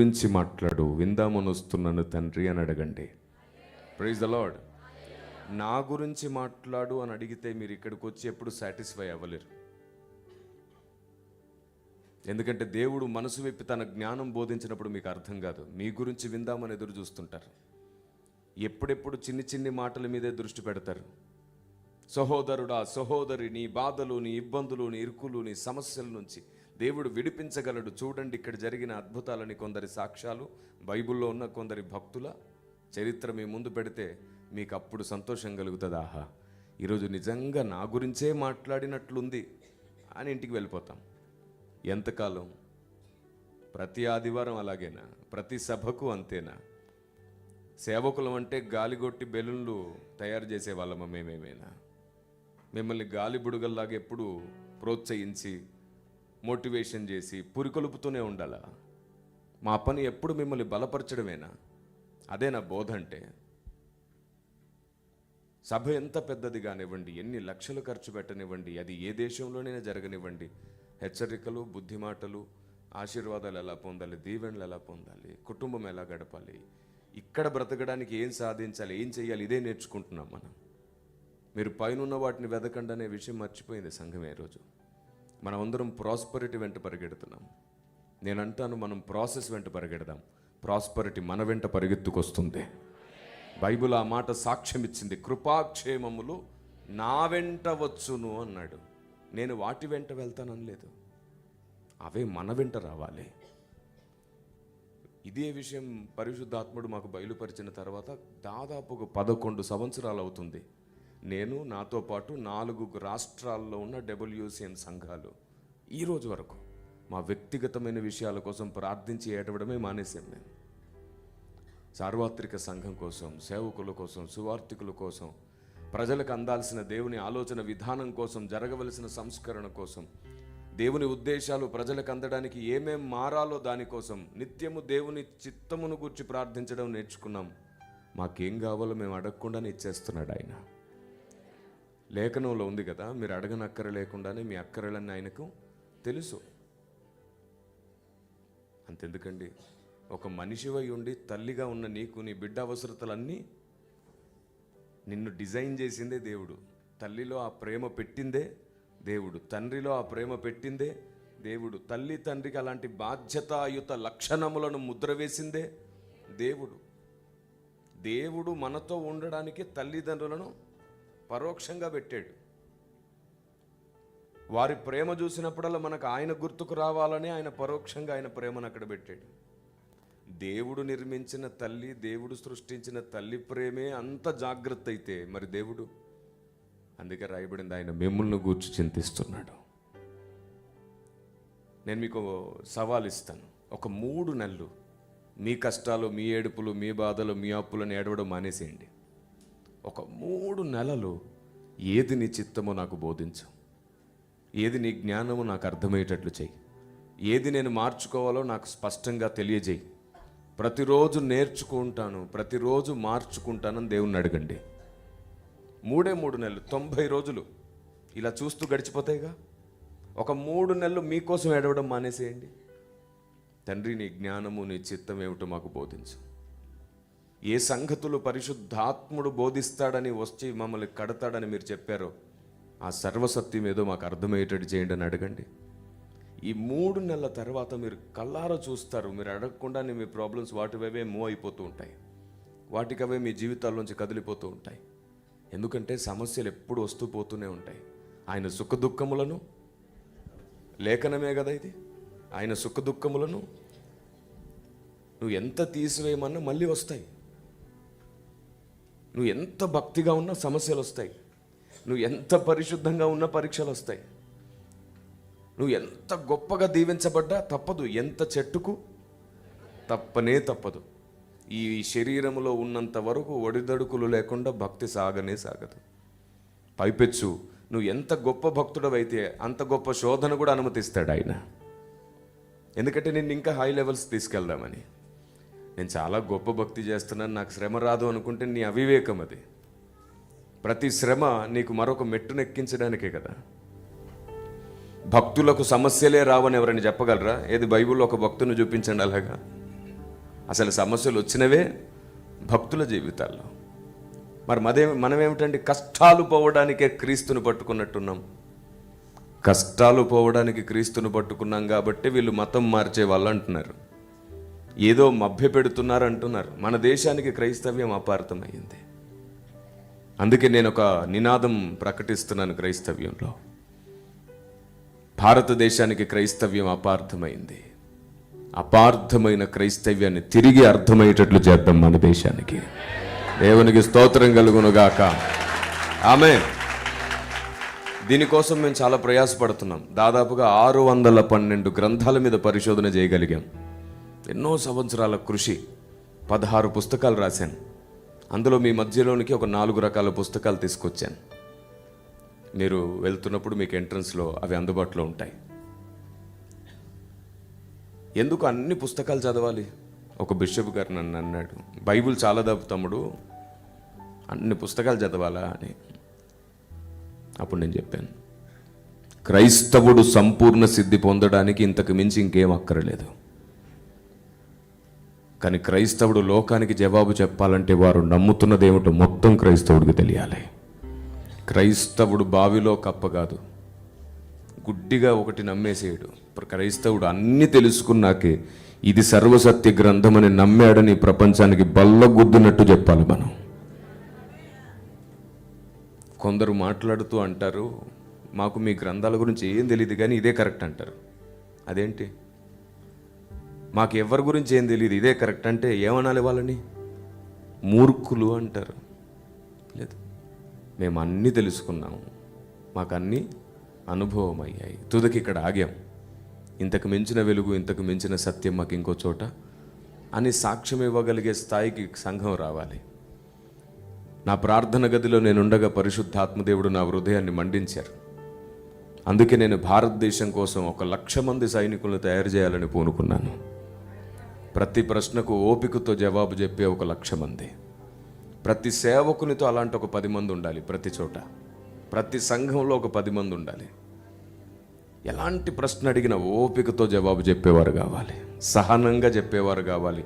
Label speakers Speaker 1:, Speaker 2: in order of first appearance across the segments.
Speaker 1: గురించి మాట్లాడు. విందామనొస్తున్నాను తండ్రి అని అడగండి. ప్రైజ్ ద లాడ్ నా గురించి మాట్లాడు అని అడిగితే మీరు ఇక్కడికి వచ్చి ఎప్పుడు సాటిస్ఫై అవ్వలేరు. ఎందుకంటే దేవుడు మనసు విప్పి తన జ్ఞానం బోధించినప్పుడు మీకు అర్థం కాదు. మీ గురించి విందామని ఎదురు చూస్తుంటారు. ఎప్పుడెప్పుడు చిన్ని చిన్ని మాటల మీదే దృష్టి పెడతారు. సహోదరుడా సహోదరి నీ బాధలు నీ ఇబ్బందులు నీ ఇరుకులు నీ సమస్యల నుంచి దేవుడు విడిపించగలడు. చూడండి ఇక్కడ జరిగిన అద్భుతాలని కొందరి సాక్ష్యాలు బైబిల్లో ఉన్న కొందరి భక్తుల చరిత్ర మీ ముందు పెడితే మీకు అప్పుడు సంతోషం కలుగుతుంది. ఆహా ఈరోజు నిజంగా నా గురించే మాట్లాడినట్లుంది అని ఇంటికి వెళ్ళిపోతాం. ఎంతకాలం? ప్రతి ఆదివారం అలాగేనా? ప్రతి సభకు అంతేనా? సేవకులం అంటే గాలిగొట్టి బెలూన్లు తయారు చేసేవాళ్ళమా మేమేమైనా? మిమ్మల్ని గాలి బుడగల్లాగా ఎప్పుడు ప్రోత్సహించి మోటివేషన్ చేసి పురికొలుపుతూనే ఉండాలా? మా పని ఎప్పుడు మిమ్మల్ని బలపరచడమేనా? అదే నా బోధ అంటే సభ ఎంత పెద్దది కానివ్వండి ఎన్ని లక్షలు ఖర్చు పెట్టనివ్వండి అది ఏ దేశంలోనైనా జరగనివ్వండి హెచ్చరికలు బుద్ధిమాటలు ఆశీర్వాదాలు ఎలా పొందాలి దీవెనలు ఎలా పొందాలి కుటుంబం ఎలా గడపాలి ఇక్కడ బ్రతకడానికి ఏం సాధించాలి ఏం చేయాలి ఇదే నేర్చుకుంటున్నాం మనం. మీరు పైనున్న వాటిని వెదకండి అనే విషయం మర్చిపోయింది సంఘం ఏ రోజు మనం అందరం ప్రాస్పరిటీ వెంట పరిగెడుతున్నాం. నేను అంటాను మనం ప్రాసెస్ వెంట పరిగెడదాం. ప్రాస్పరిటీ మన వెంట పరిగెత్తుకొస్తుంది. బైబిల్ ఆ మాట సాక్ష్యం ఇచ్చింది. కృపాక్షేమములు నా వెంట వచ్చును అన్నాడు. నేను వాటి వెంట వెళ్తాననలేదు అవే మన వెంట రావాలి. ఇదే విషయం పరిశుద్ధాత్ముడు మాకు బయలుపరిచిన తర్వాత దాదాపు ఒక పదకొండు సంవత్సరాలు అవుతుంది. నేను నాతో పాటు నాలుగు రాష్ట్రాల్లో ఉన్న డబ్ల్యూసీఎన్ సంఘాలు. ఈరోజు వరకు మా వ్యక్తిగతమైన విషయాల కోసం ప్రార్థించి ఏడవడమే మానేశాం మేము. సార్వత్రిక సంఘం కోసం సేవకుల కోసం సువార్థికుల కోసం ప్రజలకు అందాల్సిన దేవుని ఆలోచన విధానం కోసం జరగవలసిన సంస్కరణ కోసం దేవుని ఉద్దేశాలు ప్రజలకు అందడానికి ఏమేం మారాలో దానికోసం నిత్యము దేవుని చిత్తమును గురించి ప్రార్థించడం నేర్చుకున్నాం. మాకేం కావాలో మేము అడగకుండానే ఇచ్చేస్తున్నాడు ఆయన. లేఖనంలో ఉంది కదా మీరు అడగని అక్కర లేకుండానే మీ అక్కరలన్నీ ఆయనకు తెలుసు. అంతెందుకండి ఒక మనిషివై ఉండి తల్లిగా ఉన్న నీకు నీ బిడ్డ అవసరతలన్నీ నిన్ను డిజైన్ చేసిందే దేవుడు. తల్లిలో ఆ ప్రేమ పెట్టిందే దేవుడు. తండ్రిలో ఆ ప్రేమ పెట్టిందే దేవుడు. తల్లి తండ్రికి అలాంటి బాధ్యతాయుత లక్షణములను ముద్ర వేసిందే దేవుడు. దేవుడు మనతో ఉండడానికి తల్లిదండ్రులను పరోక్షంగా పెట్టాడు. వారి ప్రేమ చూసినప్పుడల్లా మనకు ఆయన గుర్తుకు రావాలని ఆయన పరోక్షంగా ఆయన ప్రేమను అక్కడ పెట్టాడు. దేవుడు నిర్మించిన తల్లి దేవుడు సృష్టించిన తల్లి ప్రేమే అంత జాగ్రత్త అయితే మరి దేవుడు? అందుకే రాయబడింది ఆయన మిమ్మల్ని గూర్చి చింతిస్తున్నాడు. నేను మీకు సవాల్ ఇస్తాను. ఒక మూడు నెలలు మీ కష్టాలు మీ ఏడుపులు మీ బాధలు మీ అప్పులను ఏడవడం మానేసేయండి. ఒక మూడు నెలలు ఏది నీ చిత్తమో నాకు బోధించు. ఏది నీ జ్ఞానమో నాకు అర్థమయ్యేటట్లు చెయ్యి. ఏది నేను మార్చుకోవాలో నాకు స్పష్టంగా తెలియజేయి. ప్రతిరోజు నేర్చుకుంటాను ప్రతిరోజు మార్చుకుంటానని దేవుణ్ణి అడగండి. మూడే మూడు నెలలు తొంభై రోజులు ఇలా చూస్తూ గడిచిపోతాయిగా? ఒక మూడు నెలలు మీకోసం ఏడవడం మానేసేయండి. తండ్రి నీ జ్ఞానము నీ చిత్తం ఏమిటో మాకు బోధించు. ఏ సంగతులు పరిశుద్ధాత్ముడు బోధిస్తాడని వచ్చి మమ్మల్ని కడతాడని మీరు చెప్పారో ఆ సర్వసత్యం ఏదో మాకు అర్థమయ్యేటట్టు చేయండి అని అడగండి. ఈ మూడు నెలల తర్వాత మీరు కల్లారా చూస్తారు మీరు అడగకుండానే మీ ప్రాబ్లమ్స్ వాటివే మూవ్ అయిపోతూ ఉంటాయి. వాటికవే మీ జీవితాల్లోంచి కదిలిపోతూ ఉంటాయి. ఎందుకంటే సమస్యలు ఎప్పుడు వస్తూ పోతూనే ఉంటాయి. ఆయన సుఖ దుఃఖములను లేఖనమే కదా ఇది? ఆయన సుఖ దుఃఖములను నువ్వు ఎంత తీసివేయమన్నా మళ్ళీ వస్తాయి. నువ్వు ఎంత భక్తిగా ఉన్నా సమస్యలు వస్తాయి. నువ్వు ఎంత పరిశుద్ధంగా ఉన్నా పరీక్షలు వస్తాయి. నువ్వు ఎంత గొప్పగా దీవించబడ్డా తప్పదు. ఎంత చెట్టుకు తప్పనే తప్పదు. ఈ శరీరంలో ఉన్నంత వరకు ఒడిదడుకులు లేకుండా భక్తి సాగనే సాగదు. పైపెచ్చు నువ్వు ఎంత గొప్ప భక్తుడవైతే అంత గొప్ప శోధన కూడా అనుమతిస్తాడు ఆయన. ఎందుకంటే నేను ఇంకా హై లెవెల్స్ తీసుకెళ్దామని. నేను చాలా గొప్ప భక్తి చేస్తున్నాను నాకు శ్రమ రాదు అనుకుంటే నీ అవివేకం అది. ప్రతి శ్రమ నీకు మరొక మెట్టును ఎక్కించడానికే కదా. భక్తులకు సమస్యలే రావని ఎవరైనా చెప్పగలరా? ఏది బైబిల్లో ఒక భక్తుని చూపించండి అలాగా? అసలు సమస్యలు వచ్చినవే భక్తుల జీవితాల్లో. మరి మదే మనం కష్టాలు పోవడానికే క్రీస్తుని పట్టుకున్నట్టున్నాం. కష్టాలు పోవడానికి క్రీస్తుని పట్టుకున్నాం కాబట్టి వీళ్ళు మతం మార్చే వాళ్ళు అంటున్నారు. ఏదో మభ్య పెడుతున్నారు అంటున్నారు మన దేశానికి క్రైస్తవ్యం అపార్థమైంది. అందుకే నేను ఒక నినాదం ప్రకటిస్తున్నాను క్రైస్తవ్యంలో. భారతదేశానికి క్రైస్తవ్యం అపార్థమైంది. అపార్థమైన క్రైస్తవ్యాన్ని తిరిగి అర్థమయ్యేటట్లు చేద్దాం మన దేశానికి. దేవునికి స్తోత్రం కలుగునుగాక. ఆమె దీనికోసం మేము చాలా ప్రయాసపడుతున్నాం. దాదాపుగా ఆరు వందల పన్నెండు గ్రంథాల మీద పరిశోధన చేయగలిగాం. ఎన్నో సంవత్సరాల కృషి పదహారు పుస్తకాలు రాశాను. అందులో మీ మధ్యలోనికి ఒక నాలుగు రకాల పుస్తకాలు తీసుకొచ్చాను. మీరు వెళ్తున్నప్పుడు మీకు ఎంట్రన్స్లో అవి అందుబాటులో ఉంటాయి. ఎందుకు అన్ని పుస్తకాలు చదవాలి? ఒక బిషప్ గారు నన్ను అన్నాడు బైబిల్ చాలా దాపు తమ్ముడు? అన్ని పుస్తకాలు చదవాలా? అని. అప్పుడు నేను చెప్పాను క్రైస్తవుడు సంపూర్ణ సిద్ధి పొందడానికి ఇంతకు మించి ఇంకేం అక్కరలేదు. కానీ క్రైస్తవుడు లోకానికి జవాబు చెప్పాలంటే వారు నమ్ముతున్నదేమిటో మొత్తం క్రైస్తవుడికి తెలియాలి. క్రైస్తవుడు బావిలో కప్ప కాదు. గుడ్డిగా ఒకటి నమ్మేసేయడు. క్రైస్తవుడు అన్ని తెలుసుకున్నాకే ఇది సర్వసత్య గ్రంథమని నమ్మాడని ప్రపంచానికి బల్లగుద్దునట్టు చెప్పాలి మనం. కొందరు మాట్లాడుతూ అంటారు మాకు మీ గ్రంథాల గురించి ఏం తెలియదు కానీ ఇదే కరెక్ట్ అంటారు. అదేంటి? మాకు ఎవరి గురించి ఏం తెలియదు ఇదే కరెక్ట్ అంటే ఏమనాలి వాళ్ళని? మూర్ఖులు అంటారు. లేదు. మేము అన్నీ తెలుసుకున్నాము. మాకు అన్నీ అనుభవం అయ్యాయి తుదకి ఇక్కడ ఆగాం. ఇంతకు మించిన వెలుగు ఇంతకు మించిన సత్యం మాకు ఇంకో చోట అని సాక్ష్యం ఇవ్వగలిగే స్థాయికి సంఘం రావాలి. నా ప్రార్థన గదిలో నేనుండగా పరిశుద్ధాత్మదేవుడు నా హృదయాన్ని మండించారు. అందుకే నేను భారతదేశం కోసం ఒక లక్ష మంది సైనికులను తయారు చేయాలని పూనుకున్నాను. ప్రతి ప్రశ్నకు ఓపికతో జవాబు చెప్పే ఒక లక్ష మంది ప్రతి సేవకునితో అలాంటి ఒక పది మంది ఉండాలి ప్రతి చోట. ప్రతి సంఘంలో ఒక పది మంది ఉండాలి. ఎలాంటి ప్రశ్న అడిగిన ఓపికతో జవాబు చెప్పేవారు కావాలి. సహనంగా చెప్పేవారు కావాలి.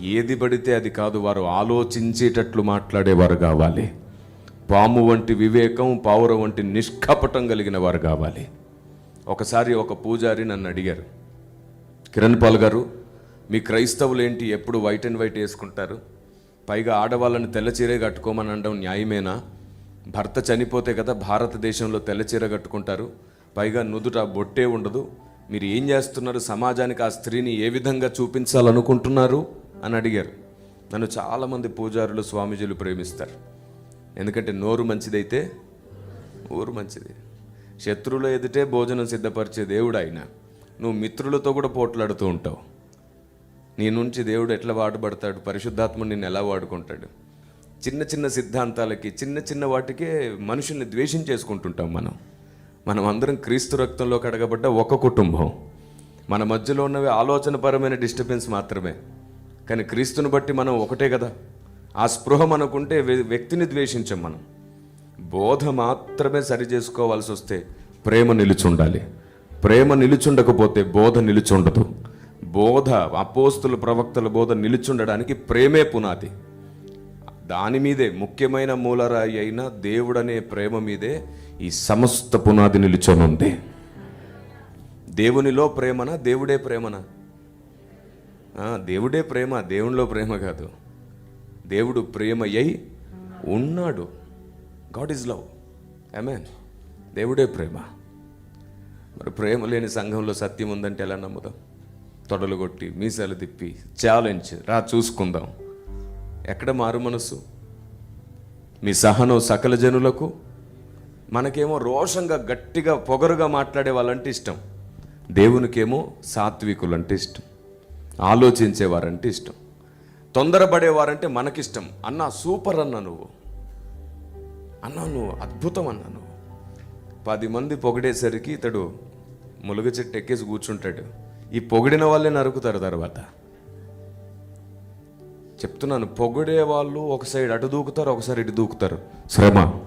Speaker 1: ఏది పడితే అది కాదు వారు ఆలోచించేటట్లు మాట్లాడేవారు కావాలి. పాము వంటి వివేకం పావుర వంటి నిష్కపటం కలిగిన వారు కావాలి. ఒకసారి ఒక పూజారి నన్ను అడిగారు. కిరణ్ పాల్ గారు మీ క్రైస్తవులు ఏంటి? ఎప్పుడు వైట్ అండ్ వైట్ వేసుకుంటారు? పైగా ఆడవాళ్ళని తెల్లచీరే కట్టుకోమని అనడం న్యాయమేనా? భర్త చనిపోతే కదా భారతదేశంలో తెల్లచీర కట్టుకుంటారు. పైగా నుదుట బొట్టే ఉండదు. మీరు ఏం చేస్తున్నారు? సమాజానికి ఆ స్త్రీని ఏ విధంగా చూపించాలనుకుంటున్నారు? అని అడిగారు. నన్ను చాలామంది పూజారులు స్వామీజీలు ప్రేమిస్తారు. ఎందుకంటే నోరు మంచిదైతే ఊరు మంచిది. శత్రువుల ఎదుటే భోజనం సిద్ధపరిచే దేవుడు ఆయన. నువ్వు మిత్రులతో కూడా పోట్లాడుతూ ఉంటావు. నీ నుంచి దేవుడు ఎట్లా వాడబడతాడు? పరిశుద్ధాత్మ నిన్ను ఎలా వాడుకుంటాడు? చిన్న చిన్న సిద్ధాంతాలకి చిన్న చిన్న వాటికే మనుషుల్ని ద్వేషించేసుకుంటుంటాం మనం. మనం అందరం క్రీస్తు రక్తంలో కడగబడ్డ ఒక కుటుంబం. మన మధ్యలో ఉన్నవి ఆలోచనపరమైన డిస్టర్బెన్స్ మాత్రమే. కానీ క్రీస్తుని బట్టి మనం ఒకటే కదా. ఆ స్పృహ మనకుంటే వ్యక్తిని ద్వేషించం మనం. బోధ మాత్రమే సరి చేసుకోవాల్సి వస్తే ప్రేమ నిలుచుండాలి. ప్రేమ నిలుచుండకపోతే బోధ నిలుచుండదు. బోధ అపోస్తుల ప్రవక్తల బోధ నిలుచుండడానికి ప్రేమే పునాది. దాని మీదే ముఖ్యమైన మూలరాయి అయిన దేవుడనే ప్రేమ మీదే ఈ సమస్త పునాది నిలుచొనుంది. దేవునిలో ప్రేమన దేవుడే ప్రేమన? దేవుడే ప్రేమ దేవునిలో ప్రేమ కాదు. దేవుడు ప్రేమయ్యై ఉన్నాడు. God is love. ఆమెన్ దేవుడే ప్రేమ. మరి ప్రేమ లేని సంఘంలో సత్యం ఉందంటే ఎలా నమ్ముదాం? తొడలు కొట్టి మీసాలు తిప్పి ఛాలెంజ్ రా చూసుకుందాం. ఎక్కడ మారు మనసు? మీ సహనం సకల జనులకు? మనకేమో రోషంగా గట్టిగా పొగరుగా మాట్లాడే వాళ్ళంటే ఇష్టం. దేవునికేమో సాత్వికులంటే ఇష్టం. ఆలోచించేవారంటే ఇష్టం. తొందరపడేవారంటే మనకిష్టం. అన్న సూపర్ అన్న నువ్వు. అన్నా నువ్వు అద్భుతం అన్నా నువ్వు. పది మంది పొగిడేసరికి ఇతడు ములుగ చెట్టు ఎక్కేసి కూర్చుంటాడు. ఈ పొగిడిన వాళ్ళే నరుకుతారు తర్వాత. చెప్తున్నాను పొగిడే వాళ్ళు ఒక సైడ్ అటు దూకుతారు ఒకసారి ఇటు దూకుతారు. శ్రమ.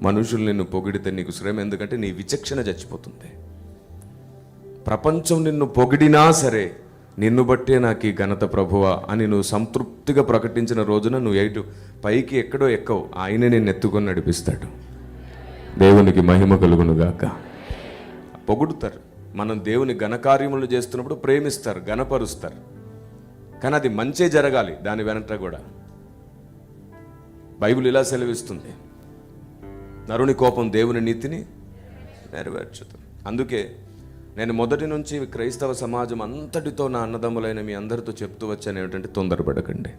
Speaker 1: మనుషులు నిన్ను పొగిడితే నీకు శ్రమ ఎందుకంటే నీ విచక్షణ చచ్చిపోతుంది. ప్రపంచం నిన్ను పొగిడినా సరే నిన్ను బట్టే నాకు ఈ ఘనత ప్రభువా అని నువ్వు సంతృప్తిగా ప్రకటించిన రోజున నువ్వు ఎటు పైకి ఎక్కడో ఎక్కవు. ఆయనే నేను ఎత్తుకొని నడిపిస్తాడు. దేవునికి మహిమ కలుగునుగాక. పొగుడుతారు. మనం దేవుని ఘనకార్యములు చేస్తున్నప్పుడు ప్రేమిస్తారు ఘనపరుస్తారు. కానీ అది మంచే జరగాలి దాని వెనట కూడా. బైబిల్ ఇలా సెలవిస్తుంది. నరుని కోపం దేవుని నీతిని నెరవేర్చదు అందుకే నేను మొదటి నుంచి క్రైస్తవ సమాజం అంతటితో నా అన్నదమ్ములైన మీ అందరితో చెప్తూ వచ్చాను ఏమిటంటే తొందరపడకండి.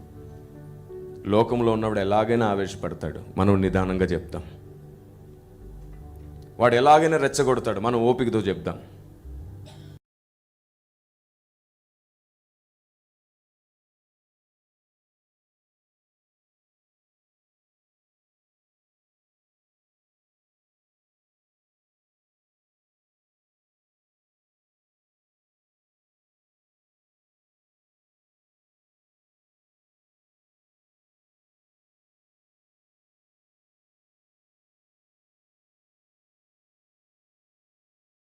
Speaker 1: లోకంలో ఉన్నవాడు ఎలాగైనా ఆవేశపడతాడు. మనం నిదానంగా చెప్తాం. వాడు ఎలాగైనా రెచ్చగొడతాడు. మనం ఓపికతో చెప్దాం